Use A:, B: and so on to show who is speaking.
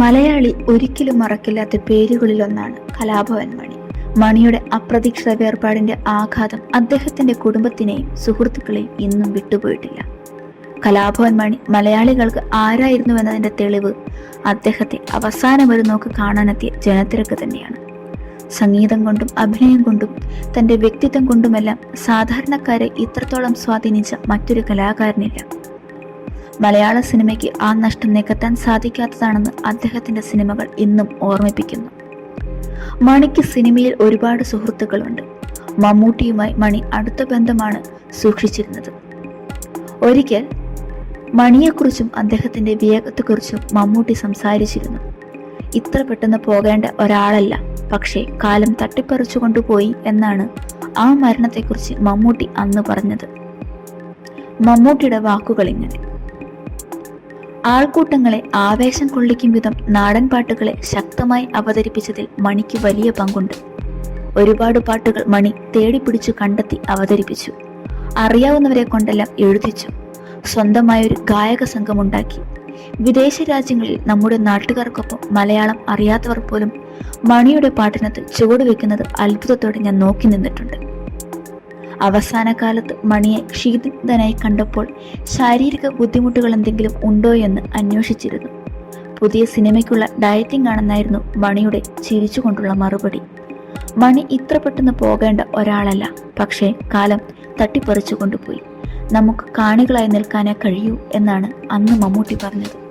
A: മലയാളി ഒരിക്കലും മറക്കില്ലാത്ത പേരുകളിലൊന്നാണ് കലാഭവൻ മണി മണിയുടെ അപ്രതീക്ഷിത വേർപാടിന്റെ ആഘാതം അദ്ദേഹത്തിന്റെ കുടുംബത്തിനെയും സുഹൃത്തുക്കളെയും ഇന്നും വിട്ടുപോയിട്ടില്ല. കലാഭവൻ മണി മലയാളികൾക്ക് ആരായിരുന്നുവെന്നതിന്റെ തെളിവ് അദ്ദേഹത്തെ അവസാനം ഒരു നോക്ക് കാണാനെത്തിയ ജനത്തിരക്ക് തന്നെയാണ്. സംഗീതം കൊണ്ടും അഭിനയം കൊണ്ടും തന്റെ വ്യക്തിത്വം കൊണ്ടുമെല്ലാം സാധാരണക്കാരെ ഇത്രത്തോളം സ്വാധീനിച്ച മറ്റൊരു കലാകാരനില്ല. മലയാള സിനിമയ്ക്ക് ആ നഷ്ടം നികത്താൻ സാധിക്കാത്തതാണെന്ന് അദ്ദേഹത്തിന്റെ സിനിമകൾ ഇന്നും ഓർമ്മിപ്പിക്കുന്നു. മണിക്ക് സിനിമയിൽ ഒരുപാട് സുഹൃത്തുക്കളുണ്ട്. മമ്മൂട്ടിയുമായി മണി അടുത്ത ബന്ധമാണ് സൂക്ഷിച്ചിരുന്നത്. ഒരിക്കൽ മണിയെക്കുറിച്ചും അദ്ദേഹത്തിന്റെ വിവേകത്തെക്കുറിച്ചും മമ്മൂട്ടി സംസാരിച്ചിരുന്നു. ഇത്ര പെട്ടെന്ന് പോകേണ്ട ഒരാളല്ല പക്ഷേ കാലം തട്ടിപ്പറിച്ചു കൊണ്ടുപോയി എന്നാണ് ആ മരണത്തെക്കുറിച്ച് മമ്മൂട്ടി അന്ന് പറഞ്ഞത്. മമ്മൂട്ടിയുടെ വാക്കുകൾ ഇങ്ങനെ ആൾക്കൂട്ടങ്ങളെ ആവേശം കൊള്ളിക്കും വിധം നാടൻ പാട്ടുകളെ ശക്തമായി അവതരിപ്പിച്ചതിൽ മണിക്ക് വലിയ പങ്കുണ്ട്. ഒരുപാട് പാട്ടുകൾ മണി തേടിപ്പിടിച്ചു കണ്ടെത്തി അവതരിപ്പിച്ചു. അറിയാവുന്നവരെ കൊണ്ടെല്ലാം എഴുതിച്ചു. സ്വന്തമായൊരു ഗായക സംഘമുണ്ടാക്കി. വിദേശ രാജ്യങ്ങളിൽ നമ്മുടെ നാട്ടുകാർക്കൊപ്പം മലയാളം അറിയാത്തവർ പോലും മണിയുടെ പാട്ടിനകത്ത് ചുവടുവെക്കുന്നത് അത്ഭുതത്തോടെ ഞാൻ നോക്കി നിന്നിട്ടുണ്ട്. അവസാന കാലത്ത് മണിയെ ക്ഷീതിതനായി കണ്ടപ്പോൾ ശാരീരിക ബുദ്ധിമുട്ടുകൾ എന്തെങ്കിലും ഉണ്ടോ എന്ന് അന്വേഷിച്ചിരുന്നു. പുതിയ സിനിമയ്ക്കുള്ള ഡയറ്റിംഗ് ആണെന്നായിരുന്നു മണിയുടെ ചിരിച്ചുകൊണ്ടുള്ള മറുപടി. മണി ഇത്ര പെട്ടെന്ന് പോകേണ്ട ഒരാളല്ല പക്ഷേ കാലം തട്ടിപ്പറിച്ചു കൊണ്ടുപോയി നമുക്ക് കാണികളായി നിൽക്കാനേ കഴിയൂ എന്നാണ് അന്ന് മമ്മൂട്ടി പറഞ്ഞത്.